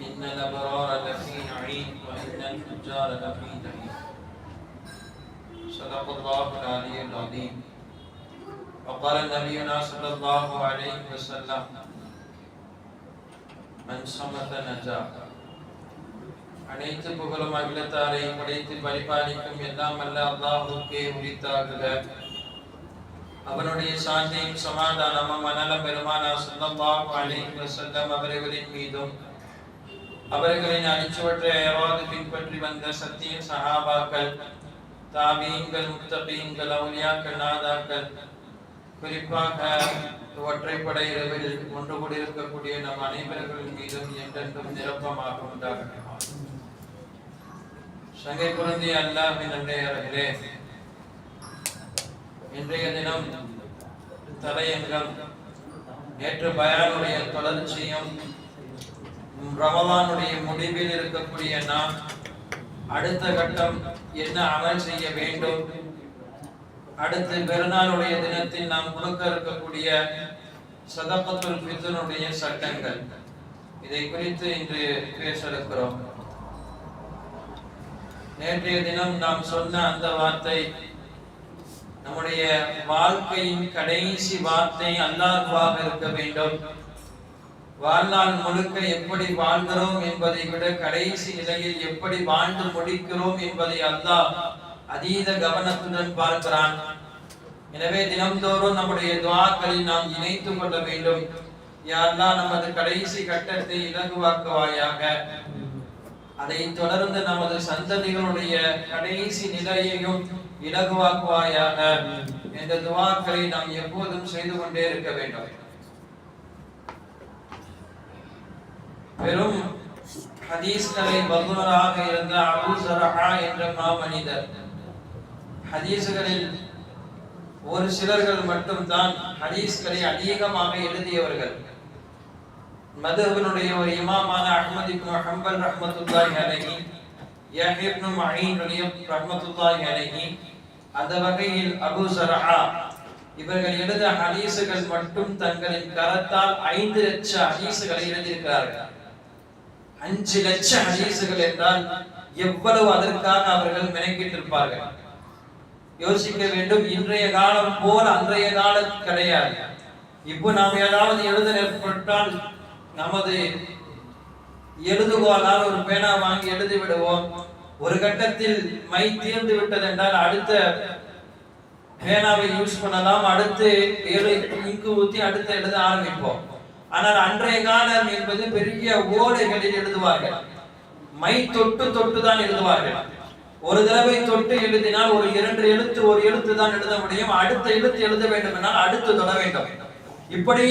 إن الأبرار لفي نعيم وإن الفجار لفي جحيم صدق الله العلي العظيم وقال نبينا صلى الله عليه وسلم من صمت نجا அனைத்து புகழும் அகிலத்தாரை படைத்து பரிபாலிக்கும் எல்லாம் அல்ல அல்லாஹுக்கே உரித்தாகுக அவனுடைய சாந்தியும் சமாதானமும் மனல பெருமானா ஸல்லல்லாஹு அலைஹி வஸல்லம் அவர்களின் மீதும் அவர்களின் அடிச்சுவற்றை அயராது பின்பற்றி வந்த சத்திய சஹாபாக்கள் தாபீங்கள் முத்தபீங்கள் அவுலியாக்கள் நாதாக்கள் குறிப்பாக ஒற்றைப்படை இரவில் ஒன்று கூடியிருக்கக்கூடிய நம் அனைவர்களின் மீதும் என்றென்றும் நிரப்பமாக உண்டாகட்டும். சங்கை பொருந்திய அல்லாஹின் நன்றையர்களே இன்றைய தினம் தலையங்கம் நேற்று பயானுடைய தொடர்ச்சியும் ரமலானுடைய முடிவில் இருக்கக்கூடிய நாம் அடுத்த கட்டம் என்ன அமல் செய்ய வேண்டும்? அடுத்து பெருநாளுடைய தினத்தில் நாம் கொடுக்க இருக்கக்கூடிய சதப்பத்துல் பித்தனுடைய சட்டங்கள். இதை குறித்து இன்று பேச இருக்கிறோம் நேற்றைய தினம் நாம் சொன்ன அந்த வார்த்தை நம்முடைய வாழ்க்கையின் கடைசி வார்த்தை அல்லாஹ்வாக இருக்க வேண்டும். வாழ்நாள் முழுக்க எப்படி வாழ்கிறோம் என்பதை விட கடைசி நிலையில் எப்படி வாழ்ந்து முடிக்கிறோம் என்பதை அல்லாஹ் அதீத கவனத்துடன் பார்க்கிறான். எனவே தினம்தோறும் நம்முடைய துவாக்களில் நாம் இணைத்துக் கொள்ள வேண்டும். யாரெல்லாம் நமது கடைசி கட்டத்தை இலகுவாக்குவாயாக. அதை தொடர்ந்து நமது சந்ததிகளுடைய கடைசி நிலையையும் இலகுவாக்குவாயாக. என்ற துவாக்களை நாம் எப்போதும் செய்து கொண்டே இருக்க வேண்டும். பெரும் ஹதீஸ்களை வல்லுநராக இருந்த அபு சரஹா என்ற மாமனிதர். ஹதீஸ்களில் ஒரு சிலர்கள் மட்டும்தான் ஹதீஸ்களை அதிகமாக எழுதியவர்கள். மதுஹபினுடைய ஒரு இமாமான அஹ்மத் இப்னு ஹம்பல் ரஹ்மத்துல்லாஹி அலைஹி யஹ்யா இப்னு மஹீன் ரஹ்மத்துல்லாஹி அலைஹி அந்த வகையில் அபு சரஹா இவர்கள் எழுத ஹதீஸுகள் மட்டும் தங்களின் கரத்தால் ஐந்து லட்சம் ஹதீஸுகளை எழுதியிருக்கிறார்கள். அஞ்சு லட்சம் ஹதீசுகள் என்றால் எவ்வளவு அதற்காக அவர்கள் மெனக்கிட்டிருப்பார்கள்? யோசிக்க வேண்டும் இன்றைய காலம் போல் அன்றைய காலம் கிடையாது. இப்போ நாம் ஏதாவது எழுத நேர்பட்டால் நமது எழுதுகோலால் ஒரு பேனா வாங்கி எழுதி விடுவோம். ஒரு கட்டத்தில் மை தீர்ந்து விட்டது என்றால் அடுத்த பேனாவை யூஸ் பண்ணலாம். அடுத்து இங்கு ஊற்றி அடுத்து எழுத ஆரம்பிப்போம். ஆனால் அன்றைய காலம் என்பது பெரிய ஓடைகளில் எழுதுவார்கள். மை தொட்டு தொட்டு தான் எழுதுவார்கள். ஒரு தடவை தொட்டு எழுதினால் ஒரு இரண்டு எழுத்து ஒரு எழுத்து தான் எழுத முடியும். அடுத்த எழுத்து எழுத வேண்டும் என்றால் அடுத்து தொட வேண்டும். இப்படி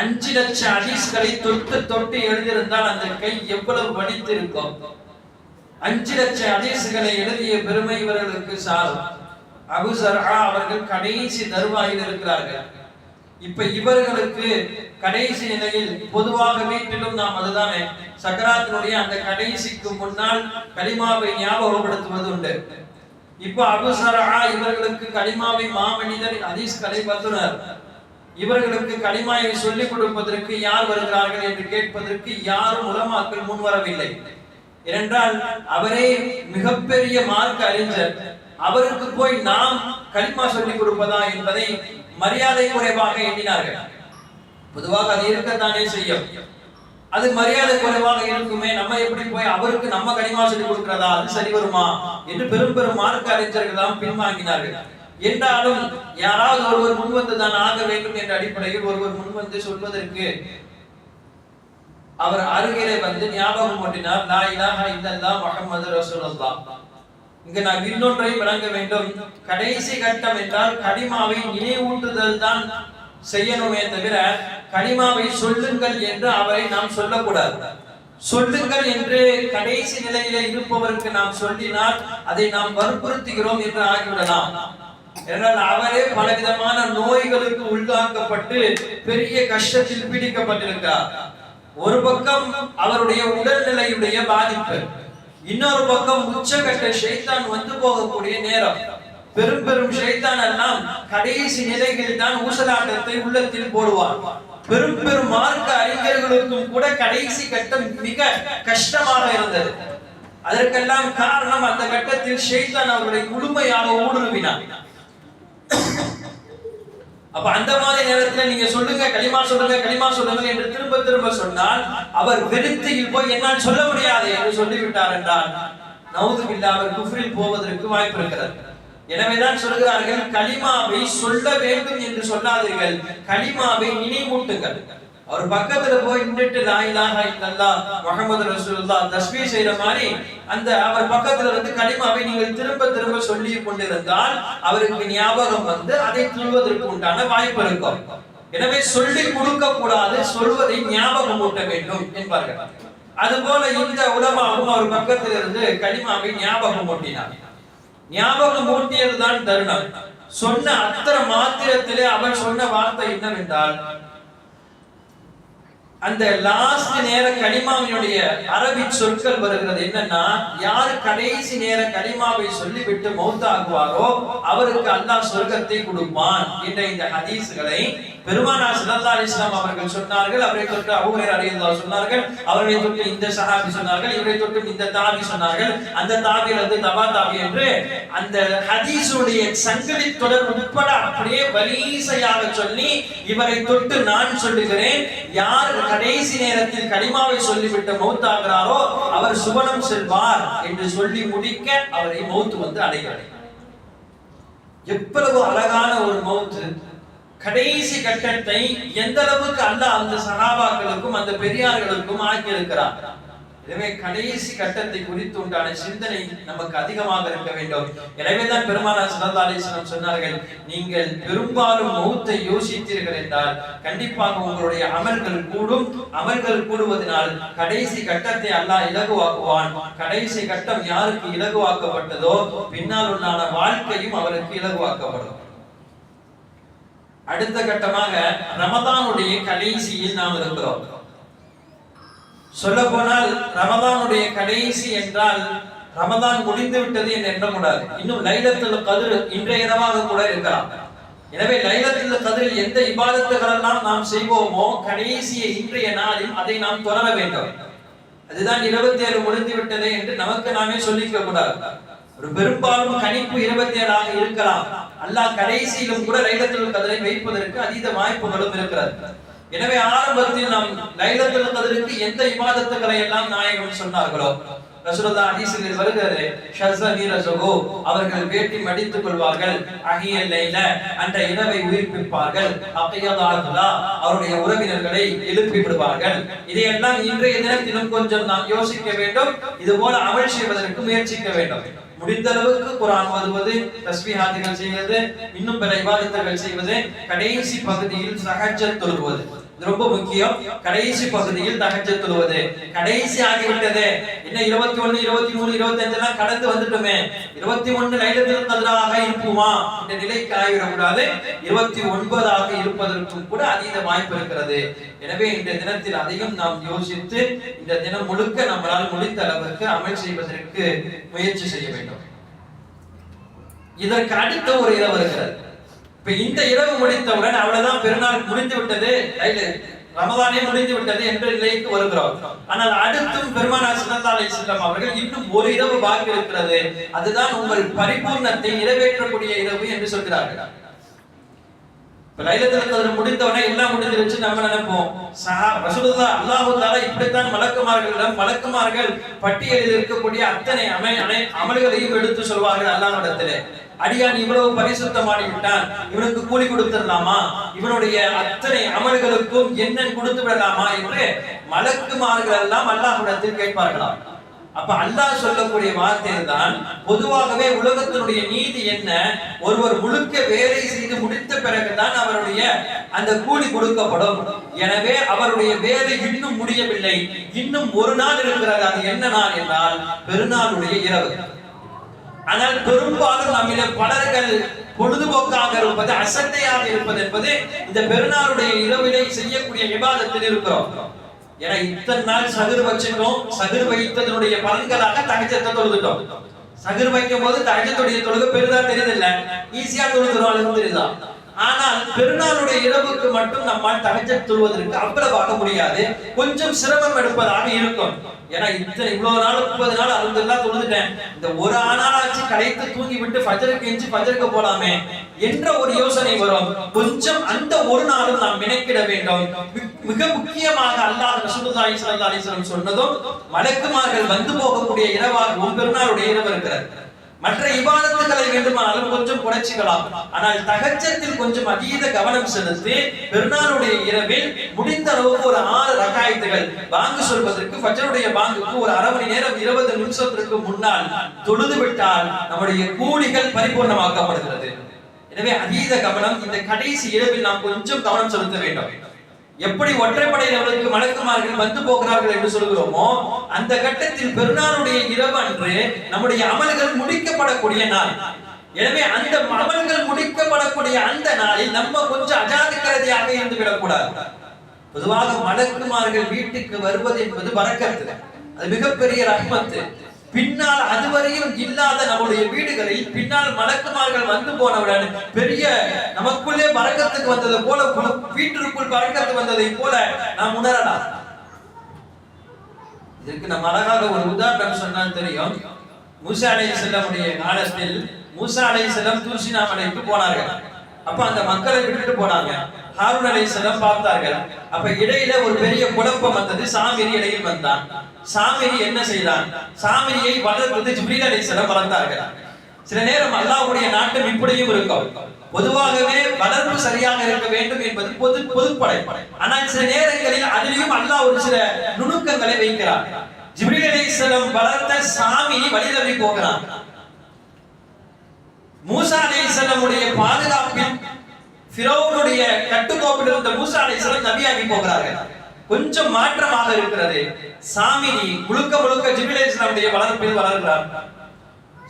அஞ்சு லட்சம் அடிஸ்களை தொட்டு தொட்டு எழுதியிருந்தால் அந்த கை எவ்வளவு வலித்திருக்கும். அஞ்சு லட்சம் அடிசுகளை எழுதிய பெருமை இவர்களுக்கு சாரும். அபுசர்ஹா அவர்கள் கடைசி தருவாயில் இருக்கிறார்கள். இப்ப இவர்களுக்கு கடைசி நிலையில் பொதுவாக வீட்டிலும் நாம் அதுதானே. சக்கராத்தினுடைய அந்த கடைசிக்கு முன்னால் கலிமாவை ஞாபகப்படுத்துவது உண்டு. இப்ப அபுசரா இவர்களுக்கு கலிமாவை மாமனிதர் அதீஸ் கலை பத்துனர் இவர்களுக்கு கலிமாவை சொல்லிக் கொடுப்பதற்கு யார் வருகிறார்கள் என்று கேட்பதற்கு யாரும் உலமாக்கள் முன் வரவில்லை ஏனென்றால் அவரே மிகப்பெரிய மார்க்க அறிஞர். அவருக்கு போய் நாம் கலிமா சொல்லிக் கொடுப்பதா என்பதை மரியாதை குறைவாக எண்ணினார்கள். பொதுவாக அது இருக்கத்தானே செய்யும். அது மரியாதை குறைவாக இருக்குமே நம்ம எப்படி போய் அவருக்கு நம்ம கனிமா சொல்லி கொடுக்கிறதா? அது சரி வருமா? என்று பெரும் பெரும் மார்க்க அறிஞர்கள் தான் பின்வாங்கினார்கள். என்றாலும் யாராவது ஒருவர் முன்வந்து தான் ஆக வேண்டும் என்ற அடிப்படையில் ஒருவர் முன்வந்து சொல்வதற்கு அவர் அருகிலே வந்து ஞாபகம் ஓட்டினார் லா இலாஹா இந்த முஹம்மது ரசூலுல்லாஹ். இங்க நாம் இன்னொன்றை விளங்க வேண்டும். கடைசி கட்டம் என்றால் கனிமாவை நினைவூட்டுதல் தான் செய்யணுமே தவிர கனிமாவை சொல்லுங்கள் என்று அவரை நாம் சொல்லக்கூடாது. சொல்லுங்கள் என்று கடைசி நிலையில இருப்பவருக்கு நாம் சொல்லினால் அதை நாம் வற்புறுத்துகிறோம் என்று ஆகிவிடலாம். என்றால் அவரே பலவிதமான நோய்களுக்கு உள்ளாக்கப்பட்டு பெரிய கஷ்டத்தில் பீடிக்கப்பட்டிருக்கிறார். ஒரு பக்கம் அவருடைய உடல்நிலையுடைய பாதிப்பு. இன்னொரு பக்கம் உச்சகட்ட ஷைத்தான் வந்து போகக்கூடிய நேரம். பெரும் பெரும் ஷைத்தான் எல்லாம் கடைசி நிலைகளில் தான் ஊசலாட்டத்தை உள்ளத்தில் போடுவார் பெரும் பெரும் மார்க்க அறிஞர்களுக்கும் கூட கடைசி கட்டம் மிக கஷ்டமாக இருந்தது. அதற்கெல்லாம் காரணம் அந்த கட்டத்தில் ஷைத்தான் அவர்களை முழுமையாக ஊடுருவினார். அப்ப அந்த மாதிரி நேரத்துல நீங்க சொல்லுங்க களிமா சொல்லுங்க களிமா சொல்லுங்க என்று திரும்ப திரும்ப சொன்னால் அவர் வெறுத்தையில் போய் என்னால் சொல்ல முடியாது என்று சொல்லிவிட்டார் என்றால் நவுது அவர் குஃப்ரில் போவதற்கு வாய்ப்பு இருக்கிறது. எனவேதான் சொல்கிறார்கள் கலிமாவை சொல்ல வேண்டும் என்று சொல்லாதீர்கள் கலிமாவை நினைவூட்டுங்கள். அவர் பக்கத்துல போய் நின்றுட்டு லாயிலாக இலாஹ முகமது ரசூல்லா ரசூலுல்லாஹ் செய்யற மாதிரி அந்த அவர் பக்கத்துல வந்து கனிமாவை நீங்கள் திரும்ப திரும்ப சொல்லி கொண்டிருந்தால் அவருக்கு ஞாபகம் வந்து அதை சொல்வதற்கு உண்டான வாய்ப்பு இருக்கும். எனவே சொல்லி கொடுக்க கூடாது சொல்வதை ஞாபகம் ஊட்ட வேண்டும் என்பார்கள். அதுபோல இந்த உலமாவும் அவர் பக்கத்தில் இருந்து கனிமாவை ஞாபகம் ஊட்டினார். ஞாபகம் ஊட்டியதுதான் தருணம். சொன்ன அத்தனை மாத்திரத்திலே அவர் சொன்ன வார்த்தை என்னவென்றால் அந்த லாஸ்ட் நேர கலிமாவினுடைய அரபி சொற்கள் வருகிறது. என்னன்னா யாரு கடைசி நேர கலிமாவை சொல்லிவிட்டு மௌத்தாகுவாரோ அவருக்கு அல்லாஹ் சொர்க்கத்தை கொடுப்பான் என்ற இந்த ஹதீஸ்களை பெருமானா சல்லா அலைஹி அவர்கள் சொன்னார்கள் அவரை தொட்டு அபூ ஹுரைரா சொன்னார்கள் அவரை தொட்டு இந்த சஹாபி சொன்னார்கள் இவரை தொட்டு இந்த தாபி சொன்னார்கள். அந்த தாபியில் வந்து தபா தாபி என்று அந்த ஹதீஸுடைய சங்கிலி தொடர் உட்பட அப்படியே வரிசையாக சொல்லி இவரை தொட்டு நான் சொல்லுகிறேன் யார் கடைசி நேரத்தில் கனிமாவை சொல்லிவிட்டு மௌத்தாகிறாரோ அவர் சுவனம் செல்வார் என்று சொல்லி முடிக்க அவரை மௌத்து வந்து அடைகிறார். எவ்வளவு அழகான ஒரு மௌத்து. கடைசி கட்டத்தை எந்த அளவுக்கு அல்ல அந்த சனாபாக்களுக்கும் அந்த பெரியார்களுக்கும் ஆக்கியிருக்கிறார் எனவே கடைசி கட்டத்தை குறித்து உண்டான சிந்தனை நமக்கு அதிகமாக இருக்க வேண்டும். எனவே தான் பெருமானார் ஸல்லல்லாஹு சொன்னார்கள் நீங்கள் பெரும்பாலும் மௌத்தை யோசித்தீர்கள் என்றால் கண்டிப்பாக உங்களுடைய அமல்கள் கூடும். அமல்கள் கூடுவதனால் கடைசி கட்டத்தை அல்லாஹ் இலகுவாக்குவான். கடைசி கட்டம் யாருக்கு இலகுவாக்கப்பட்டதோ பின்னால் உண்டான வாழ்க்கையும் அவருக்கு இலகுவாக்கப்படும். அடுத்த கட்டமாக ரமதானுடைய கடைசியில் நாம் இருக்கிறோம். சொல்ல போனால் ரமதானுடைய கடைசி என்றால் ரமதான் முடிந்து விட்டது என்று எண்ணக்கூடாது இன்னும் லைலத்தில் கதிர் இன்றைய இரவாக கூட இருக்கலாம். எனவே லைலத்தில் கதிரில் எந்த இபாதத்துகளெல்லாம் நாம் செய்வோமோ கடைசிய இன்றைய நாளில் அதை நாம் தொடர வேண்டும். அதுதான் இருபத்தி ஏழு முடிந்து விட்டதே என்று நமக்கு நாமே சொல்லிக்க கூடாது. ஒரு பெரும்பாலும் கணிப்பு இருபத்தி ஏழாக இருக்கலாம். அல்லாஹ் கடைசியிலும் கூட லைலத்துல் கதிரை வைப்பதற்கு அதீத வாய்ப்புகளும் இருக்கிறது. எனவே ஆரம்பத்தில் நாம் லைலத்துல் கதிருக்கு எந்த இபாதத்துகளை எல்லாம் நாயகம் சொன்னார்களோ ரசூலுல்லாஹ் ஹதீஸில் வருகிறது ஷஸ்ஸ ரசூகு அவர்கள் வேட்டி மடித்துக் கொள்வார்கள் அகிய லைல அந்த இரவை உயிர்ப்பிப்பார்கள் அக்கையதாகுலா அவருடைய உறவினர்களை எழுப்பி விடுவார்கள். இதையெல்லாம் இன்றைய தினத்திலும் கொஞ்சம் நாம் யோசிக்க வேண்டும் இது போல அமல் செய்வதற்கு முயற்சிக்க வேண்டும். முடிந்த அளவுக்கு குரான் ஓதுவது தஸ்பீஹாத்துகள் செய்வது இன்னும் பிற இபாதத்துகள் செய்வது கடைசி பகுதியில் சஹஜத் தொழுவது ரொம்ப முக்கியம். கடைசி பகுதியில் தகச்சு தொழுவது. கடைசி ஆகிவிட்டது. என்ன இருபத்தி ஒண்ணு இருபத்தி மூணு இருபத்தி அஞ்சு எல்லாம் கடந்து வந்துட்டோமே. இருபத்தி ஒண்ணு லைலத்தில் கதிராக இருப்போமா? இந்த நிலைக்கு ஆகிவிடக்கூடாது. இருபத்தி ஒன்பதாக இருப்பதற்கும் கூட அதீத வாய்ப்பு இருக்கிறது. எனவே இந்த தினத்தில் அதையும் நாம் யோசித்து இந்த தினம் முழுக்க நம்மளால் முடித்த அளவிற்கு அமல் செய்வதற்கு முயற்சி செய்ய வேண்டும். இதற்கு அடுத்த ஒரு இடம் வருகிறது இப்ப இந்த இரவு முடித்தவுடன் அவ்வளவுதான் பெருநாள் முடிந்து விட்டது. ரமதானே முடிந்து விட்டது என்ற நிலைக்கு வருகிறோம். ஆனால் அடுத்தும் பெருமானார் சுனத்தாலை செல்லம் அவர்கள் இன்னும் ஒரு இரவு பாக்கி இருக்கிறது. அதுதான் உங்கள் பரிபூர்ணத்தை நிறைவேற்றக்கூடிய இரவு என்று சொல்கிறார்கள். இப்ப லைலத்துல் முடிந்தவனே எல்லாம் முடிஞ்சிருச்சு நம்ம நினைப்போம். சஹா ரசூலுல்லாஹ் அல்லாஹ் இப்படித்தான் மலக்குமார்களிடம் மலக்குமார்கள் பட்டியலில் இருக்கக்கூடிய அத்தனை அமை அனை- அமல்களையும் எடுத்து சொல்வார்கள் அல்லாஹ்விடத்திலே. அடியான் இவ்வளவு பரிசுத்தமாடி விட்டான் இவனுக்கு கூலி கொடுத்துடலாமா? இவனுடைய அத்தனை அமல்களுக்கும் என்ன கொடுத்து விடலாமா என்று மலக்குமார்கள் எல்லாம் அல்லாஹ்விடத்தில் கேட்பார்களாம். அப்ப அல்லாஹ் சொல்லக்கூடிய வார்த்தை தான் பொதுவாகவே உலகத்தினுடைய நீதி என்ன? ஒருவர் முழுக்க வேலை செய்து முடித்த பிறகுதான் அவருடைய அந்த கூலி கொடுக்கப்படும். எனவே அவருடைய வேலை இன்னும் முடியவில்லை. இன்னும் ஒரு நாள் இருக்கிறது. அது என்ன நாள் என்றால் பெருநாளுடைய இரவு. ஆனால் பெரும்பாலும் நம்மில பலர்கள் பொழுதுபோக்காக இருப்பது அசட்டையாக இருப்பது என்பது இந்த பெருநாளுடைய இரவிலை செய்யக்கூடிய விவாதத்தில் இருக்கிறோம். ஏன்னா இத்தனை நாள் சகுர் வச்சிருக்கோம். சகுர் வைத்ததனுடைய பலன்களாக தகஜத்தை தொழுதுட்டோம். சகுர் வைக்கும் போது தகஜத்துடைய தொழுகை பெரிதா தெரியுதில்ல. ஈஸியா தொழுதுறோம் தெரியுதா ஆனால் பெருநாளுடைய இரவுக்கு மட்டும் நம்மால் தகஜத் தொழுவதற்கு அவ்வளவாக முடியாது. கொஞ்சம் சிரமம் எடுப்பதாக இருக்கும். ஏன்னா இத்தனை இவ்வளவு நாள் முப்பது நாள் அறுபதுலாம் தொழுதுட்டேன். இந்த ஒரு ஆனாலாச்சு கடைத்து தூங்கி விட்டு ஃபஜருக்கு எஞ்சி ஃபஜருக்கு போலாமே என்ற ஒரு யோசனை வரும். கொஞ்சம் அந்த ஒரு நாளும் நாம் நினைக்கிட வேண்டும். மிக முக்கியமாக அல்லாஹ் ரசூலுல்லாஹி ஸல்லல்லாஹு அலைஹி வஸல்லம் சொன்னதும் மலக்குமார்கள் வந்து போகக்கூடிய இரவாக ஒரு பெருநாளுடைய இரவு இருக்கிறது. மற்ற இபாதத்துகளை வேண்டுமானாலும் கொஞ்சம் குறைச்சிக்கலாம். ஆனால் தகச்சத்தில் கொஞ்சம் அதீத கவனம் செலுத்தி பெருநாளுடைய இரவில் முடிந்த அளவுக்கு ஒரு ஆறு ரகாயத்துகள். பாங்கு சொல்வதற்கு பஜருடைய பாங்குக்கு ஒரு அரை மணி நேரம் இருபது நிமிஷத்திற்கு முன்னால் தொழுது விட்டால் நம்முடைய கூலிகள் பரிபூர்ணமாக்கப்படுகிறது. எனவே அதீத கவனம் இந்த கடைசி இரவில் நாம் கொஞ்சம் கவனம் செலுத்த வேண்டும். எப்படி ஒற்றைப்படையினர்களுக்கு மலக்குமார்கள் வந்து போகிறார்கள் என்று சொல்கிறோமோ அந்த கட்டத்தில் பெருநாளுடைய இரவு அன்று நம்முடைய அமல்கள் முடிக்கப்படக்கூடிய நாள். எனவே அந்த அமல்கள் முடிக்கப்படக்கூடிய அந்த நாளில் நம்ம கொஞ்சம் அஜாதிக்கிறதையாக இருந்து விடக்கூடாது. பொதுவாக மலக்குமார்கள் வீட்டுக்கு வருவது என்பது வரக்கத்து அது மிகப்பெரிய ரஹ்மத்து. பின்னால் அதுவரையும் இல்லாத நம்முடைய வீடுகளில் பின்னால் மலக்குமார்கள் வந்து போனவுடன் பெரிய நமக்குள்ளே பறக்கத்துக்கு வந்தது போல வீட்டிற்குள் பறக்கத்து வந்ததை போல நாம் உணரலாம். இதற்கு நம்ம அழகாக ஒரு உதாரணம் சொன்னால் தெரியும். மூசா அலை செல்லமுடைய காலத்தில் மூசா அலை செல்லம் தூசி நாம் அழைத்து போனார்கள். அப்ப அந்த மக்களை விட்டுட்டு போனாங்க. ஹாரூன் அலை பார்த்தார்கள். அப்ப இடையில ஒரு பெரிய குழப்பம் வந்தது. சாமிரி இடையில் வந்தான். சாமிரி என்ன செய்தான்? சாமிரியை வளர்ப்பது ஜிப்ரீல் அலை செல்லம் வளர்த்தார்கள். சில நேரம் அல்லாஹ்வுடைய நாட்டம் இப்படியும் இருக்கும். பொதுவாகவே வளர்ப்பு சரியாக இருக்க வேண்டும் என்பது பொது பொதுப்படை. ஆனால் சில நேரங்களில் அதிலையும் அல்லாஹ் ஒரு சில நுணுக்கங்களை வைக்கிறார் ஜிப்ரீல் அலைஹிஸ்ஸலாம் வளர்த்த சாமி வழிதவறி போகிறான். மூசா அலைஹிஸ்ஸலாமுடைய பாதுகாப்பின் ஃபிரௌனுடைய கட்டுக்கோப்பில் இருந்த மூசா அலைஹிஸ்ஸலாம் நபியாகி போகிறார்கள். கொஞ்சம் மாற்றமாக இருக்கிறது. சாமினி முழுக்க முழுக்க ஜிப்ரீல் அலைஹிஸ்ஸலாமுடைய வளர்ப்பில் வளர்கிறார்.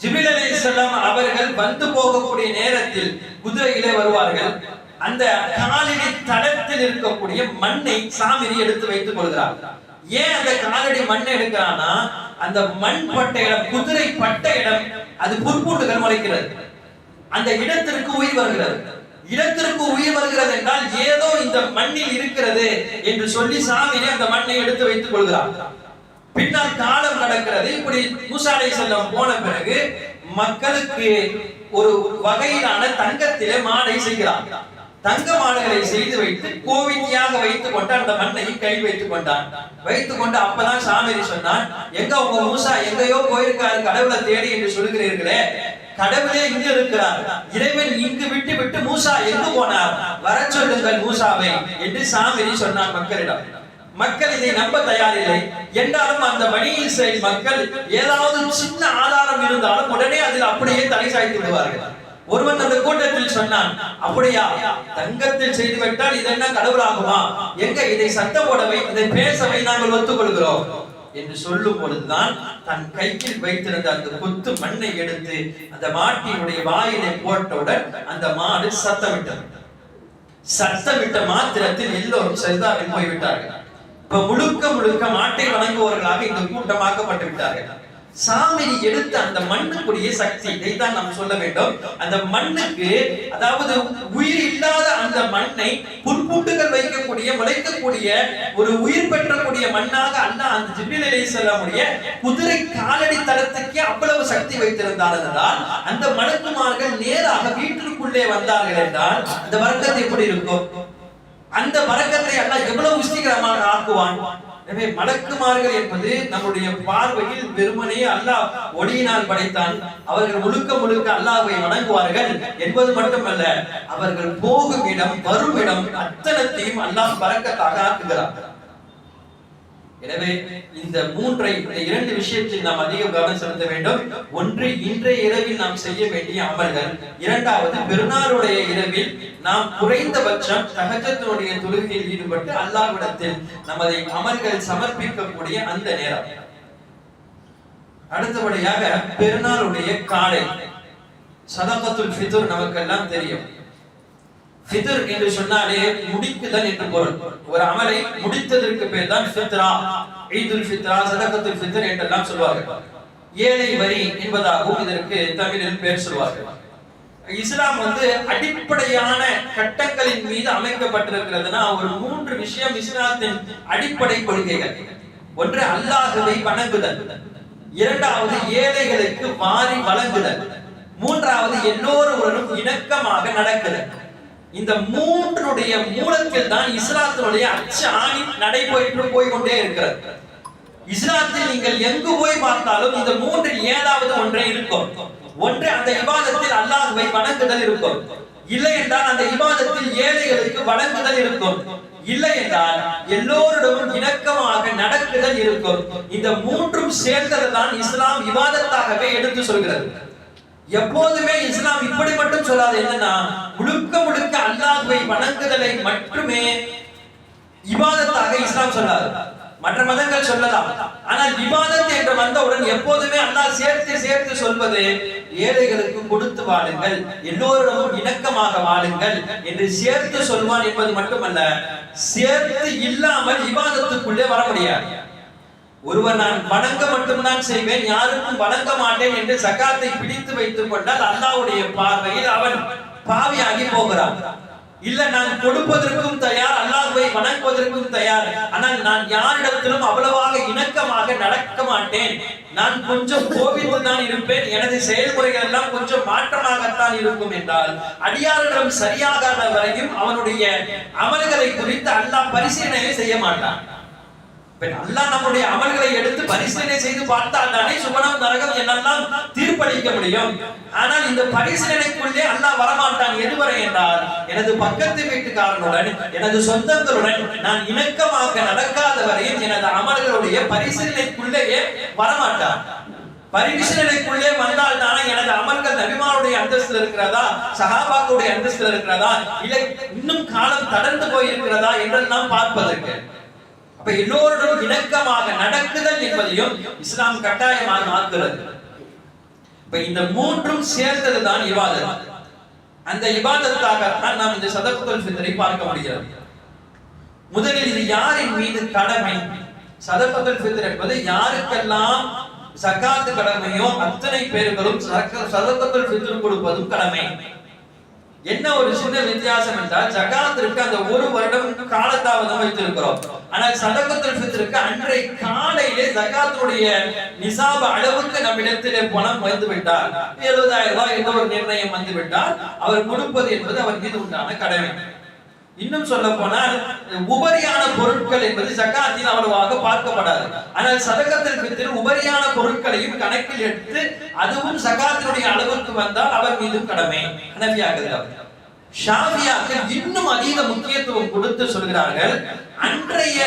ஜிபில் அலைஹிஸ்ஸலாம் அவர்கள் வந்து போகக்கூடிய நேரத்தில் குதிரையிலே வருவார்கள். அந்த காலடி தடத்தில் இருக்கக்கூடிய மண்ணை சாமிரி எடுத்து வைத்துக் கொள்கிறார். ஏன் அந்த காலடி மண்ணை எடுக்கிறான்னா அந்த மண் பட்ட இடம் குதிரை பட்ட இடம் அது புற்பூண்டுகள் முளைக்கிறது. அந்த இடத்திற்கு உயிர் வருகிறது. இடத்திற்கு உயிர் வருகிறது என்றால் ஏதோ இந்த மண்ணில் இருக்கிறது என்று சொல்லி சாமியை அந்த மண்ணை எடுத்து வைத்துக் கொள்கிறார். பின்னால் காலம் நடக்கிறது இப்படி மூசாலை செல்லம் போன பிறகு மக்களுக்கு ஒரு வகையிலான தங்கத்திலே மாடை செய்கிறார். தங்க மாடுகளை செய்து வைத்து கோவித்தியாக வைத்துக் கொண்டு அந்த மண்ணையும் கை வைத்துக் கொண்டான் வைத்துக் கொண்டு அப்பதான் சாமிரி சொன்னான் எங்க உங்க மூசா எங்கேயோ போயிருக்காரு கடவுளை தேடி என்று சொல்கிறீர்களே கடவுளே இங்கு இருக்கிறார். இறைவன் இங்கு விட்டு விட்டு மூசா எங்கு போனார்? வர சொல்லுங்கள் மூசாவை என்று சாமிரி சொன்னான் மக்களிடம். மக்கள் இதை நம்ப தயாரில்லை. என்றாலும் அந்த பனி இஸ்ரேல் மக்கள் ஏதாவது சின்ன ஆதாரம் இருந்தாலும் உடனே அதில் அப்படியே தலை சாய்த்து விடுவார்கள். ஒருவன் அந்த கூட்டத்தில் சொன்னான் அப்படியா? தங்கத்தில் செய்து விட்டால் இதென்ன கடவுளாகுமா? எங்க இதை சத்தம் போடவை இதை பேசவை நாங்கள் ஒத்துக்கொள்கிறோம். என்று சொல்லும் பொழுதுதான் தன் கையில் வைத்திருந்த அந்த கொத்து மண்ணை எடுத்து அந்த மாட்டினுடைய வாயிலை போட்டவுடன் அந்த மாடு சத்தமிட்டது. சத்தமிட்ட மாத்திரத்தில் எல்லோரும் சரிதாவில் போய்விட்டார்கள். இப்ப முழுக்க முழுக்க மாட்டை வணங்குவவர்களாக இந்த கூட்டமாக்கப்பட்டு விட்டார்கள் சாமிரி எடுத்த அந்த மண்ணுக்குரிய சக்தி இதைத்தான் நாம் சொல்ல வேண்டும். அந்த மண்ணுக்கு அதாவது உயிர் இல்லாத அந்த மண்ணை புற்பூட்டுகள் வைக்கக்கூடிய முளைக்கக்கூடிய ஒரு உயிர் பெற்றக்கூடிய மண்ணாக அல்ல அந்த ஜிபில் அலி செல்லமுடைய குதிரை காலடி தளத்துக்கே அவ்வளவு சக்தி வைத்திருந்தார் என்றால் அந்த மணக்குமார்கள் நேராக வீட்டிற்குள்ளே வந்தார்கள் என்றால் அந்த வர்க்கத்தை எப்படி இருக்கும்? அந்த வரக்கத்தை அல்லாஹ் எவ்வளவு உஷ்டிகரமாக ஆக்குவான்? எனவே மலக்குமார்கள் என்பது நம்முடைய பார்வையில் வெறுமனே அல்லாஹ் ஒளியினால் படைத்தான். அவர்கள் முழுக்க முழுக்க அல்லாஹை வணங்குவார்கள் என்பது மட்டுமல்ல அவர்கள் போகும் இடம் வரும் இடம் அத்தனத்தையும் அல்லாஹ் பறக்கத்தாக ஆக்குகிறார் எனவே இந்த மூன்றை இந்த இரண்டு விஷயத்தில் நாம் அதிக கவனம் செலுத்த வேண்டும். ஒன்று இன்றைய இரவில் நாம் செய்ய வேண்டிய அமல்கள். இரண்டாவது பெருநாளுடைய இரவில் நாம் குறைந்தபட்சம் தகஜத்தினுடைய தொழுகையில் ஈடுபட்டு அல்லாவிடத்தில் நமது அமல்கள் சமர்ப்பிக்கக்கூடிய அந்த நேரம். அடுத்தபடியாக பெருநாளுடைய காலை. சதகத்துல் ஃபித்ர் நமக்கெல்லாம் தெரியும். ஃபித்ர் என்று சொன்னாலே முடிக்குதல் என்று பொருள். ஒரு அமலை முடித்ததற்கு பேர் தான் ஃபித்ரா. ஈதுல் ஃபித்ரா சதகத்துல் ஃபித்ர் என்றெல்லாம் சொல்வார்கள். ஏழை வரி என்பதாகவும் இதற்கு தமிழில் பேர் சொல்வார்கள். இஸ்லாம் வந்து அடிப்படையான கட்டங்களின் மீது அமைக்கப்பட்டிருக்கிறதுனா ஒரு மூன்று விஷயம் இஸ்லாத்தின் அடிப்படை கொள்கைகள். ஒன்று அல்லாஹுவை வணங்குதல். இரண்டாவது ஏழைகளுக்கு வாரி வழங்குதல். மூன்றாவது எல்லோருடனும் இணக்கமாக நடக்குதல். இந்த மூன்றுடைய மூலத்தில் தான் இஸ்லாத்தினுடைய அச்சு ஆணி நடைபெற்று போய் கொண்டே இருக்கிறது. இஸ்லாத்தில் நீங்கள் எங்கு போய் பார்த்தாலும் இந்த மூன்றில் ஏதாவது ஒன்றே இருக்கும். ஒன்று அந்த விவாதத்தில் அல்லாஹுவை வணங்குதல் இருக்கும். இல்லை என்றால் அந்த விவாதத்தில் ஏழைகளுக்கு வழங்குதல் இருக்கும். இல்லை என்றால் எல்லோரிடமும் இணக்கமாக நடக்குதல் இருக்கும். இந்த மூன்றும் சேர்ந்தது தான் இஸ்லாம் விவாதத்தாகவே எடுத்து சொல்கிறது. எப்போதுமே இஸ்லாம் இப்படி மட்டும் சொல்லாது. என்னன்னா முழுக்க முழுக்க அல்லாஹ்வை வணங்குதலை மட்டுமே இபாதத்தாக இஸ்லாம் சொல்லாது. மற்ற மதங்கள் சொல்லலாம். ஆனால் இபாதத் என்று வந்தவுடன் எப்போதுமே அல்லாஹ் சேர்த்து சேர்த்து சொல்வது ஏழைகளுக்கு கொடுத்து வாழுங்கள் எல்லோரிடமும் இணக்கமாக வாழுங்கள் என்று சேர்த்து சொல்வான் என்பது மட்டுமல்ல சேர்த்து இல்லாமல் விவாதத்துக்குள்ளே வர முடியாது. ஒருவர் நான் வணங்க மட்டும்தான் செய்வேன் யாருக்கும் வணங்க மாட்டேன் என்று சக்காத்தை பிடித்து வைத்துக் கொண்டால் அல்லாஹ்வுடைய பார்வையில் அவன் பாவியாகி போகிறான். இல்ல நான் கொடுப்பதற்கும் தயார் அல்லாஹுவை வணங்குவதற்கும் தயார். ஆனால் நான் யாரிடத்திலும் அவ்வளவாக இணக்கமாக நடக்க மாட்டேன். நான் கொஞ்சம் கோபித்து தான் இருப்பேன் எனது செயல்முறைகள் எல்லாம் கொஞ்சம் மாற்றமாகத்தான் இருக்கும் என்றால் அடியாரிடம் சரியாகாத வரையும் அவனுடைய அமல்களை குறித்து அல்லாஹ் பரிசீலனையை செய்ய மாட்டான். அல்லாஹ் நம்முடைய அமல்களை எடுத்து பரிசீலனை செய்து பார்த்தால் தானே சுமணம் நரகம் என்னெல்லாம் தீர்ப்பளிக்க முடியும். ஆனால் இந்த பரிசீலனைக்குள்ளே அல்லாஹ் வரமாட்டான். எதுவரை என்றால் எனது பக்கத்து வீட்டுக்காரனுடன் எனது சொந்தங்களுடன் நான் இணக்கமாக நடக்காத வரையும் எனது அமல்களுடைய பரிசீலனைக்குள்ளேயே வரமாட்டான். பரிசீலனைக்குள்ளே வந்தால் தானே எனது அமல்கள் நபிமாருடைய அந்தஸ்தில் இருக்கிறதா சஹாபாக்குடைய அந்தஸ்தில் இருக்கிறதா இல்லை இன்னும் காலம் தடர்ந்து போயிருக்கிறதா என்றெல்லாம் பார்ப்பதற்கு. அப்ப எல்லோருடன் இணக்கமாக நடக்குதல் என்பதையும் இஸ்லாம் கட்டாயமாக மாற்றுகிறது. இப்ப இந்த மூன்றும் சேர்ந்தது தான் இபாதத். அந்த இபாதத்தாக நாம் இந்த சதகுத்தல் ஃபித்ரை பார்க்க முடிகிறது முதலில் இது யாரின் மீது கடமை? சதகுத்தல் ஃபித்ர் என்பது யாருக்கெல்லாம் சகாத்து கடமையோ அத்தனை பேர்களும் சதகத்துல் ஃபித்ர் கொடுப்பதும் கடமை. என்ன ஒரு சின்ன வித்தியாசம் என்றால் ஜகாத்திற்கு அந்த ஒரு வருடம் காலத்தாவதம் வைத்திருக்கிறோம். ஆனால் சதகத்தில் ஃபித்ருக்கு அன்றை காலையிலே ஜகாத்துடைய நிசாப அளவுக்கு நம்மிடத்திலே பணம் வந்து விட்டால் எழுபதாயிரம் ரூபாய் என்ற ஒரு நிர்ணயம் வந்து விட்டால் அவர் கொடுப்பது என்பது அவர் மீது உண்டான கடமை. இன்னும் சொல்ல போனால் உபரியான பொருட்கள் என்பது ஜக்காத்தில் அவ்வளவாக பார்க்கப்படாது. ஆனால் சதகத்தில் உபரியான பொருட்களையும் கணக்கில் எடுத்து அதுவும் சகாத்தினுடைய அளவுக்கு வந்தால் அவர் மீதும் கடமை. ஹனபியாக ஷாஃபியாக்கள் இன்னும் அதீத முக்கியத்துவம் கொடுத்து சொல்கிறார்கள் அன்றைய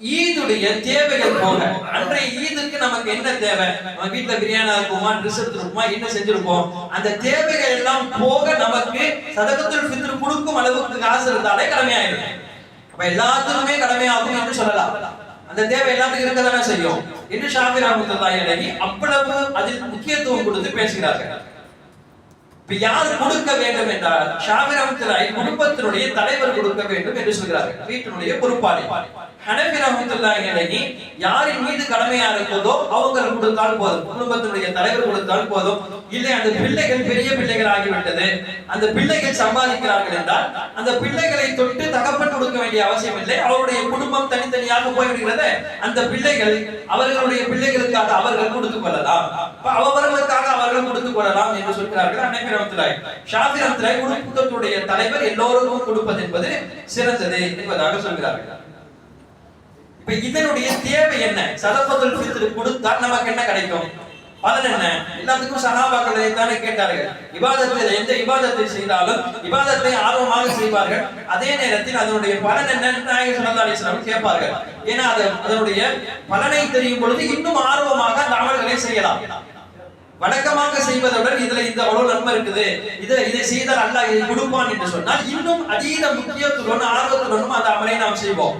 ஈதுடைய தேவைகள் போக. அன்றைய ஈதுக்கு நமக்கு என்ன தேவை? நம்ம வீட்டுல பிரியாணி இருக்குமா ட்ரெஸ் எடுத்துருப்போமா என்ன செஞ்சிருப்போம்? அந்த தேவைகள் எல்லாம் போக நமக்கு சதகத்தில் ஃபித்ர் கொடுக்கும் அளவுக்கு காசு இருந்தாலே கடமையாயிடும் அப்ப எல்லாத்துக்குமே கடமையாகும் என்று சொல்லலாம். அந்த தேவை எல்லாத்துக்கும் இருக்க தானே செய்யும். என்று ஷாஃபி ரஹமத்துல்லாஹி அவ்வளவு அதில் முக்கியத்துவம் கொடுத்து பேசுகிறார்கள். இப்ப யார் கொடுக்க வேண்டும் என்றால் ஷாஃபி குடும்பத்தினுடைய தலைவர் கொடுக்க வேண்டும் என்று சொல்கிறார்கள். வீட்டினுடைய பொறுப்பாளி. ஹனபி ரஹமத்துல்லாஹி அலைஹி யாரின் மீது கடமையா இருப்பதோ அவங்க கொடுத்தால் போதும். குடும்பத்தினுடைய தலைவர் கொடுத்தால் போதும். இல்லை அந்த பிள்ளைகள் பெரிய பிள்ளைகள் ஆகிவிட்டது அந்த பிள்ளைகள் சம்பாதிக்கிறார்கள் என்றால் அந்த பிள்ளைகளை தொட்டு தகப்பன் கொடுக்க வேண்டிய அவசியம் இல்லை. அவருடைய குடும்பம் தனித்தனியாக போய்விடுகிறது. அந்த பிள்ளைகள் அவர்களுடைய பிள்ளைகளுக்காக அவர்கள் கொடுத்துக் கொள்ளலாம். அவர்களுக்காக அவர்கள் கொடுத்துக் கொள்ளலாம் என்று சொல்கிறார்கள் அனைவரும் ரமத்துலாய் ஷாஃபி ரமத்துலாய் குடும்பத்துடைய தலைவர் எல்லோருக்கும் கொடுப்பது என்பது சிறந்தது என்பதாக சொல்கிறார்கள். இப்ப இதனுடைய தேவை என்ன? சதபதுல் ஃபித்ர் கொடுத்தால் நமக்கு என்ன கிடைக்கும்? பலன் என்ன? எல்லாத்துக்கும் சகாபாக்களை தானே கேட்டார்கள். இபாதத்தில் எந்த இபாதத்தை செய்தாலும் இபாதத்தை ஆர்வமாக செய்வார்கள். அதே நேரத்தில் அதனுடைய பலன் என்ன நாயகர் ஸல்லல்லாஹு அலைஹி கேட்பார்கள். ஏன்னா அது அதனுடைய பலனை தெரியும் பொழுது இன்னும் ஆர்வமாக அந்த அமல்களை செய்யலாம். வழக்கமாக செய்வதுடன் இதுல இந்த அவ்வளவு நன்மை இருக்குது. இதை இதை செய்தால் அல்லாஹ் இதை கொடுப்பான் என்று சொன்னால் இன்னும் அதீத முக்கியத்துடன் ஆர்வத்துடனும் அந்த அமலை நாம் செய்வோம்.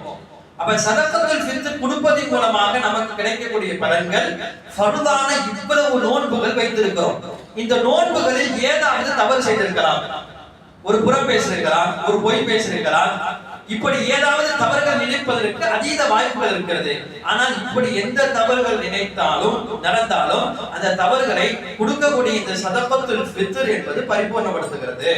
அப்ப சதக்கத்தில் பிரித்து கொடுப்பதன் மூலமாக நமக்கு கிடைக்கக்கூடிய பலன்கள் ஃபர்தான இவ்வளவு நோன்புகள் வைத்திருக்கிறோம். இந்த நோன்புகளில் ஏதாவது தவறு செய்திருக்கலாம். ஒரு புறம் பேசியிருக்கலாம் ஒரு பொய் பேசியிருக்கலாம் இப்படி ஏதாவது தவறுகள் நினைப்பதற்கு அதீத வாய்ப்புகள் இருக்கிறது. ஆனால் இப்படி எந்த தவறுகள் நினைத்தாலும் நடந்தாலும் அந்த தவறுகளை கொடுக்கக்கூடிய இந்த சதப்பத்தில் பித்தர் என்பது பரிபூர்ணப்படுத்துகிறது.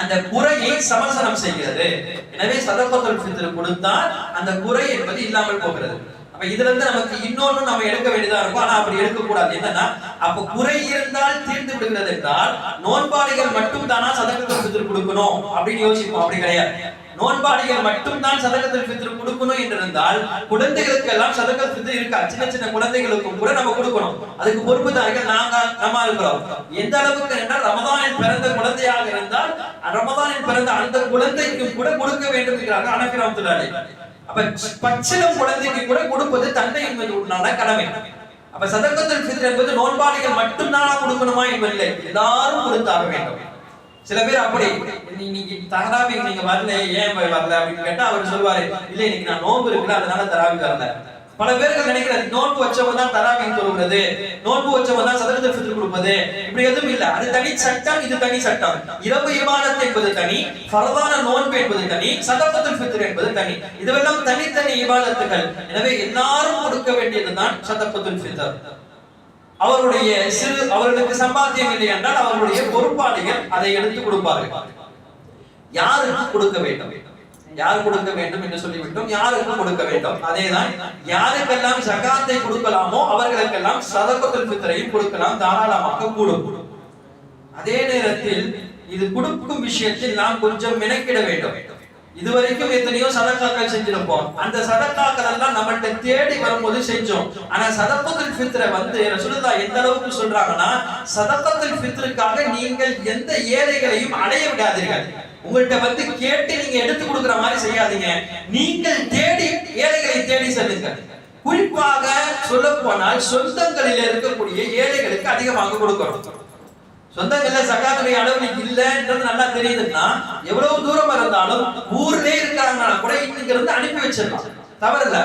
அந்த குறையை சமசனம் செய்கிறது. எனவே சதப்பத்துல் பித்தர் கொடுத்தால் அந்த குறை என்பது இல்லாமல் போகிறது. அப்ப இதுல இருந்து நமக்கு இன்னொன்னு நம்ம எடுக்க வேண்டியதா இருக்கும். ஆனா அப்படி எடுக்க கூடாது என்னன்னா அப்ப குறை இருந்தால் தீர்ந்து விடுகிறது என்றால் நோன்பாளிகள் மட்டும் தானா சதவீதம் கொடுக்கணும் அப்படின்னு யோசிப்போம். அப்படி கிடையாது. நோன்பாளிகள் மட்டும் தான் சதகத்தில் ஃபித்ர் கொடுக்கணும் என்று இருந்தால் குழந்தைகளுக்கு எல்லாம் சதகத்தில் ஃபித்ர் இருக்கா? சின்ன சின்ன குழந்தைகளுக்கும் கூட நம்ம கொடுக்கணும். அதுக்கு பொறுப்புதாரிகள் நாங்க நம்ம இருக்கிறோம். எந்த அளவுக்கு என்றால் ரமதானில் பிறந்த குழந்தையாக இருந்தால் ரமதானில் பிறந்த அந்த குழந்தைக்கும் கூட கொடுக்க வேண்டும் என்கிறார்கள் அனபிராம் துலாலி அப்ப பச்சிலம் குழந்தைக்கு கூட கொடுப்பது தந்தை என்பது உண்டான கடமை. அப்ப சதர்க்கத்தில் என்பது நோன்பாளிகள் மட்டும்தான் கொடுக்கணுமா என்பதில்லை. எல்லாரும் கொடுத்தாக வேண்டும். சில பேர் அப்படி இன்னைக்கு நீங்க நீங்க வரல ஏன் போய் வரல? அப்படின்னு கேட்டா அவர் சொல்லுவாரு இல்ல இன்னைக்கு நான் நோன்பு இருக்குல்ல அதனால தராவி வரல. பல பேர்கள் நினைக்கிறது நோன்பு வச்சவங்க தான் தராவி தொழுகிறது நோன்பு வச்சவங்க தான் சதவீத ஃபித்ர் கொடுப்பது. இப்படி எதுவும் இல்ல அது தனி சட்டம் இது தனி சட்டம். இரவு இமானத் என்பது தனி பரவான நோன்பு என்பது தனி சதவீதத்துல் ஃபித்ர் என்பது தனி. இதுவெல்லாம் தனித்தனி இபாதத்துகள். எனவே எல்லாரும் கொடுக்க வேண்டியதுதான் சதவீதத்துல் ஃபித்ர். அவருடைய சிறு அவர்களுக்கு சம்பாத்தியம் இல்லை என்றால் அவர்களுடைய பொறுப்பாளிகள் அதை எடுத்து கொடுப்பார்கள். யாருக்கு கொடுக்க வேண்டும்? யார் கொடுக்க வேண்டும் என்று சொல்லிவிட்டோம். யாருக்கு கொடுக்க வேண்டும்? அதேதான் யாருக்கெல்லாம் சகாத்தை கொடுக்கலாமோ அவர்களுக்கெல்லாம் சதகத்துல் ஃபித்ரையும் கொடுக்கலாம் தாராளமாக கூடும். அதே நேரத்தில் இது கொடுக்கும் விஷயத்தில் நாம் கொஞ்சம் மெனக்கிட வேண்டும். இது வரைக்கும் எத்தனையோ சதக்காக்கள் செஞ்சிருப்போம். அந்த சதக்காக்கள் எல்லாம் நம்மள்ட்ட தேடி வரும்போது செஞ்சோம். ஆனா சதக்கத்துல் ஃபித்ரை வந்து ரசூலுல்லாஹ் எந்த அளவுக்கு சொல்றாங்கன்னா சதக்கத்துல் ஃபித்ருக்காக நீங்கள் எந்த ஏழைகளையும் அடைய விடாதீர்கள். உங்கள்கிட்ட வந்து கேட்டு நீங்க எடுத்து கொடுக்குற மாதிரி செய்யாதீங்க. நீங்கள் தேடி ஏழைகளை தேடி செல்லுங்க குறிப்பாக சொல்ல போனால் சொந்தங்களில் இருக்கக்கூடிய ஏழைகளுக்கு அதிகமாக கொடுக்கணும் சொந்தங்கள்ல சகாத்துடைய அளவு இல்லைன்றது நல்லா தெரியுதுன்னா எவ்வளவு தூரம் இருந்தாலும் ஊர்லயே இருக்காங்கன்னா கூட இங்க இருந்து அனுப்பி வச்சிடலாம். தவறில்ல.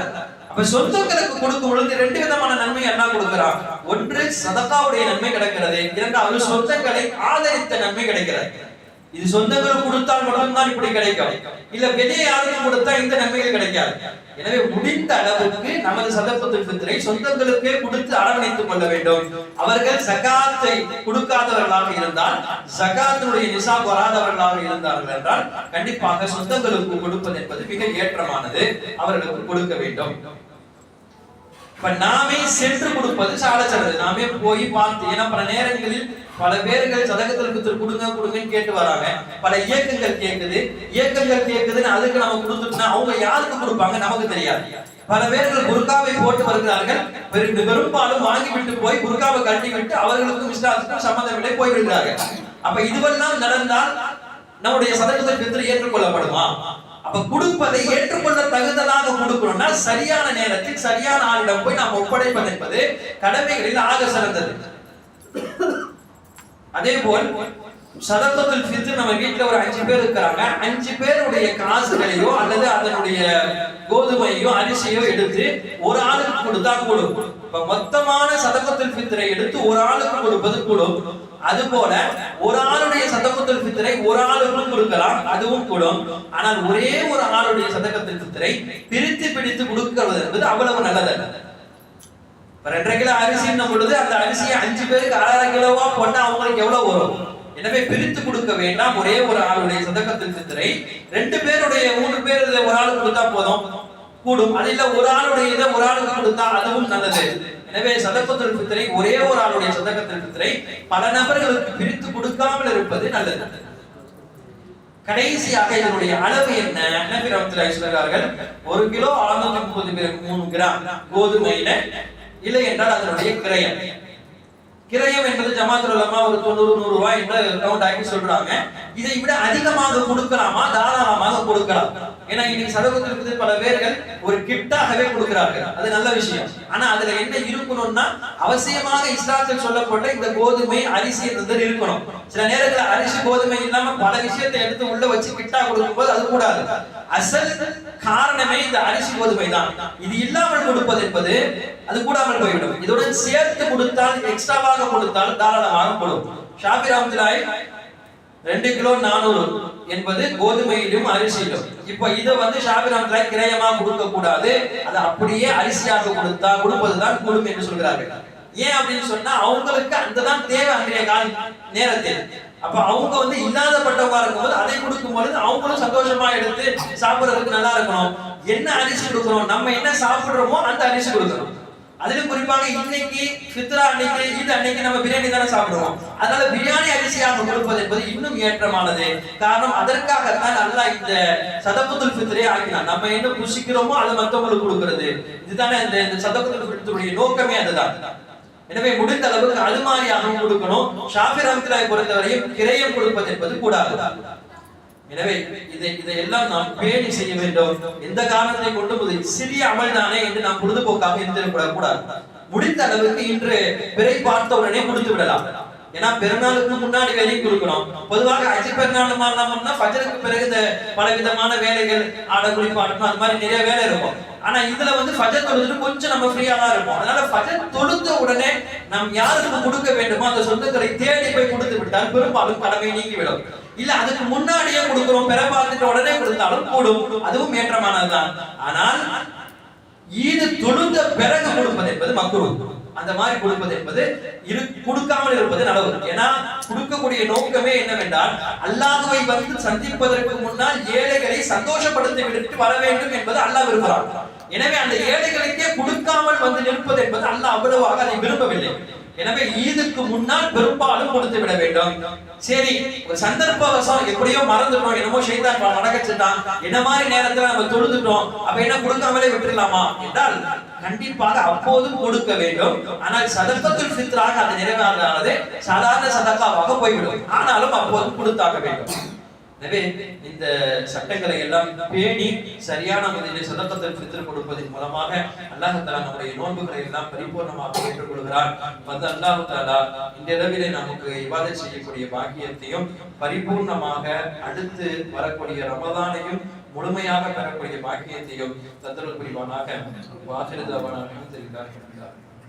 அப்ப சொந்தங்களுக்கு கொடுக்கும் பொழுது ரெண்டு விதமான நன்மை என்ன கொடுக்கிறான் ஒன்று சதக்காவுடைய நன்மை கிடைக்கிறது. இரண்டாவது சொந்தங்களை ஆதரித்த நன்மை கிடைக்கிறது. இது சொந்தங்களுக்கு கொடுத்தால் மட்டும்தான் இப்படி கிடைக்கும். இல்ல வெளியே யாருக்கும் கொடுத்தா இந்த நன்மைகள் கிடைக்காது. எனவே முடிந்த அளவுக்கு நமது சதப்பத்து ஃபித்ரை சொந்தங்களுக்கே கொடுத்து அரவணைத்துக் கொள்ள வேண்டும். அவர்கள் சகாத்தை கொடுக்காதவர்களாக இருந்தால் சகாத்தினுடைய நிசாப் வராதவர்களாக இருந்தார்கள் என்றால் கண்டிப்பாக சொந்தங்களுக்கு கொடுப்பது என்பது மிக ஏற்றமானது. அவர்களுக்கு கொடுக்க வேண்டும். இப்ப நாமே சென்று கொடுப்பது சால சிறந்தது நாமே போய் பார்த்து ஏன்னா பல நேரங்களில் பல பேர்கள் சதகத்திற்கு கொடுங்க கொடுங்கன்னு கேட்டு வராங்க. பல இயக்கங்கள் கேக்குது. இயக்கங்கள் கேக்குதுன்னு அதுக்கு நம்ம கொடுத்துட்டோம்னா அவங்க யாருக்கு கொடுப்பாங்க? நமக்கு தெரியாது. பல பேர்கள் குர்காவை போட்டு வருகிறார்கள். பெரும் பெரும்பாலும் வாங்கி விட்டு போய் குர்காவை கட்டி விட்டு அவர்களுக்கும் இஸ்லாத்துக்கும் சம்மந்தமில்லை போய் விடுகிறார்கள் அப்ப இதுவெல்லாம் நடந்தால் நம்முடைய சதகத்தில் பித்திரை ஏற்றுக்கொள்ளப்படுமா? அப்ப கொடுப்பதை ஏற்றுக்கொள்ள தகுந்ததாக கொடுக்கணும்னா சரியான நேரத்தில் சரியான ஆளிடம் போய் நாம் ஒப்படைப்பது என்பது கடமைகளில் ஆக சிறந்தது. அதே போல் சதத்தத்தில் ஃபித்து நம்ம வீட்டுல ஒரு அஞ்சு பேர் இருக்கிறாங்க. அஞ்சு பேருடைய காசுகளையோ அல்லது அதனுடைய கோதுமையோ அரிசியோ எடுத்து ஒரு ஆளுக்கு கொடுத்தா கூடும். இப்ப மொத்தமான சதக்கத்தில் ஃபித்தரை எடுத்து ஒரு ஆளுக்கு கொடுப்பது கூடும். அது போல ஒரு ஆளுடைய சதக்கத்தில் ஃபித்ரை ஒரு ஆளுக்கும் கொடுக்கலாம் அதுவும் கூடும். ஆனால் ஒரே ஒரு ஆளுடைய சதக்கத்தில் ஃபித்ரை பிரித்து பிடித்து கொடுக்கிறது என்பது அவ்வளவு நல்லதல்ல. ரெண்டரை கிலோ அரிசின்னும் பொழுது அந்த அரிசியை அஞ்சு பேருக்கு அரை கிலோவா போட்டா அவங்களுக்கு எவ்வளவு வரும்? எனவே பிரித்து கொடுக்க வேண்டாம். ஒரே ஒரு ஆளுடைய சதக்கத்தில் சித்திரை ரெண்டு பேருடைய மூணு பேர் ஒரு ஆளுக்கு கொடுத்தா போதும். கூடும். அது இல்ல ஒரு ஆளுடைய இதை ஒரு ஆளுக்கு கொடுத்தா அதுவும் நல்லது. எனவே சதக்கத்தில் பித்திரை ஒரே ஒரு ஆளுடைய சதக்கத்தில் பித்திரை பல நபர்களுக்கு பிரித்து கொடுக்காமல் இருப்பது நல்லது. கடைசியாக இதனுடைய அளவு என்ன? நபி சொல்கிறார்கள் ஒரு கிலோ 633 மூணு கிராம் கோதுமையில இல்லை என்றால் அதனுடைய கிரயம். கிரயம் என்பது ஜமாத்துல உலமா ஒரு தொண்ணூறு நூறு ரூபாய் என்று கவுண்ட் ஆகி சொல்றாங்க. இதை விட அதிகமாக கொடுக்கலாமா? தாராளமாக கொடுக்கலாம். ஏன்னா இன்னைக்கு சதவீதத்திற்கு பல பேர்கள் ஒரு கிட்டாகவே கொடுக்கிறார்கள். அது நல்ல விஷயம். ஆனா அதுல என்ன இருக்கணும்னா அவசியமாக இஸ்லாத்தில் சொல்லப்பட்ட இந்த கோதுமை அரிசி என்பது இருக்கணும். சில நேரத்தில் அரிசி கோதுமை இல்லாம பல விஷயத்தை எடுத்து உள்ள வச்சு கிட்டா கொடுக்கும்போது அது கூடாது. அசல் காரணமே இந்த அரிசி கோதுமை தான். இது இல்லாமல் கொடுப்பது என்பது அது கூடாமல் போய்விடும். இதுடன் சேர்த்து கொடுத்தால் எக்ஸ்ட்ராவாக கொடுத்தால் தாராளமாக கொடுக்கும் ஷாபி ராமதுலாய் ரெண்டு கிலோ நானூறு என்பது கோதுமையிலும் அரிசியிலும். இப்ப இதை வந்து ஷாபி ராமதுலாய் கிரயமா கொடுக்க கூடாது அதை அப்படியே அரிசியாக கொடுத்தா கொடுப்பதுதான் கூடும் என்று சொல்கிறார்கள். ஏன் அப்படின்னு சொன்னா அவங்களுக்கு அந்த தான் தேவை அன்றைய கால நேரத்தில். அப்ப அவங்க வந்து இல்லாதப்பட்டவங்க இருக்கும்போது அதை கொடுக்கும் பொழுது அவங்களும் சந்தோஷமா எடுத்து சாப்பிடுறதுக்கு நல்லா இருக்கணும். என்ன அரிசி கொடுக்கணும் நம்ம என்ன சாப்பிடுறோமோ அந்த அரிசி கொடுக்கணும் அதிலும் குறிப்பாக இன்னைக்கு ஃபித்ரா அன்னைக்கு ஈத் அன்னைக்கு நம்ம பிரியாணி தானே சாப்பிடுவோம். அதனால பிரியாணி அரிசியாக கொடுப்பது என்பது இன்னும் ஏற்றமானது. காரணம் அதற்காகத்தான் அல்லாஹ் இந்த சதபத்துல் ஃபித்ரே ஆக்கினான். நம்ம என்ன புசிக்கிறோமோ அதை மத்தவங்களுக்கு கொடுக்கிறது. இதுதானே இந்த இந்த சதபத்துல் ஃபித்ருடைய நோக்கமே அதுதான். எனவே முடிந்த அளவுக்கு அது மாதிரியாக கொடுக்கணும். ஷாஃபி ரஹ்மத்துல்லாஹி பொறுத்தவரையும் கிரையம் கொடுப்பது என்பது கூடாது. எனவே இதை இதையெல்லாம் நாம் பேணி செய்ய வேண்டும். எந்த காரணத்தை கொண்டு முதல் சிறிய அமல் தானே என்று நாம் பொழுதுபோக்காக இருந்திடக்கூடாது கூடாது முடிந்த அளவுக்கு இன்று பிறை பார்த்த உடனே கொடுத்து விடலாம். ஏன்னா பெருநாளுக்கு முன்னாடி வேலையை கொடுக்கணும் பொதுவாக அஜி பெருநாள் மாதிரினா ஃபஜருக்கு பிறகு இந்த பல விதமான வேலைகள் ஆட குளிப்பாட்டணும் அது மாதிரி நிறைய வேலை இருக்கும். ஆனா இதுல வந்து ஃபஜர் தொழுதுட்டு கொஞ்சம் நம்ம ஃப்ரீயா தான் இருப்போம். அதனால ஃபஜர் தொழுத்த உடனே நாம் யாருக்கு கொடுக்க வேண்டுமோ அந்த சொந்தங்களை தேடி போய் கொடுத்து விட்டால் பெரும்பாலும் கடமை நீங்கிவிடும். இல்ல அதுக்கு முன்னாடியே கொடுக்கிறோம் பெற பார்த்துட்டு உடனே கொடுத்தாலும் கூடும். அதுவும் ஏற்றமானதுதான். ஆனால் ஈது தொழுந்த பிறகு கொடுப்பது என்பது மக்குரு. அந்த மாதிரி கொடுப்பது என்பது இரு கொடுக்காமல் இருப்பது நல்லது ஏன்னா கொடுக்கக்கூடிய நோக்கமே என்னவென்றால் அல்லாஹுவை வந்து சந்திப்பதற்கு முன்னால் ஏழைகளை சந்தோஷப்படுத்தி விட்டு வர வேண்டும் என்பது அல்லாஹ் விரும்புகிறார் எனவே அந்த ஏழைகளுக்கே கொடுக்காமல் வந்து நிற்பது என்பது அல்லாஹ் அவ்வளவாக அதை விரும்பவில்லை. எனவே ஈதுக்கு முன்னால் பெரும்பாலும் கொடுத்து விட வேண்டும். சரி ஒரு சந்தர்ப்பவசம் எப்படியோ மறந்துட்டோம். என்னமோ ஷைத்தான் நடக்கச்சுட்டான் என்ன மாதிரி நேரத்துல நம்ம தொழுதுட்டோம்? அப்ப என்ன கொடுக்காமலே விட்டுடலாமா? என்றால் கண்டிப்பாக அப்போதும் கொடுக்க வேண்டும். ஆனால் சதர்ப்பத்தில் சித்தராக அது நிறைவேறானது சாதாரண சதக்காவாக போய்விடும். ஆனாலும் அப்போதும் கொடுத்தாக வேண்டும். எனவே இந்த சட்டங்களை எல்லாம் பேணி சரியான முறையிலே சதக்கத்தில் ஃபித்ர் கொடுப்பதன் மூலமாக அல்லாஹ் நம்முடைய நோன்புகளை எல்லாம் பரிபூர்ணமாக ஏற்றுக்கொள்கிறார் வந்து அல்லாஹ் இந்த அளவிலே நமக்கு இபாதத் செய்யக்கூடிய பாக்கியத்தையும் பரிபூர்ணமாக அடுத்து வரக்கூடிய ரமதானையும் முழுமையாக பெறக்கூடிய பாக்கியத்தையும் தத்தல் புரிவானாக. வாசிரதாவான தெரிவித்தார்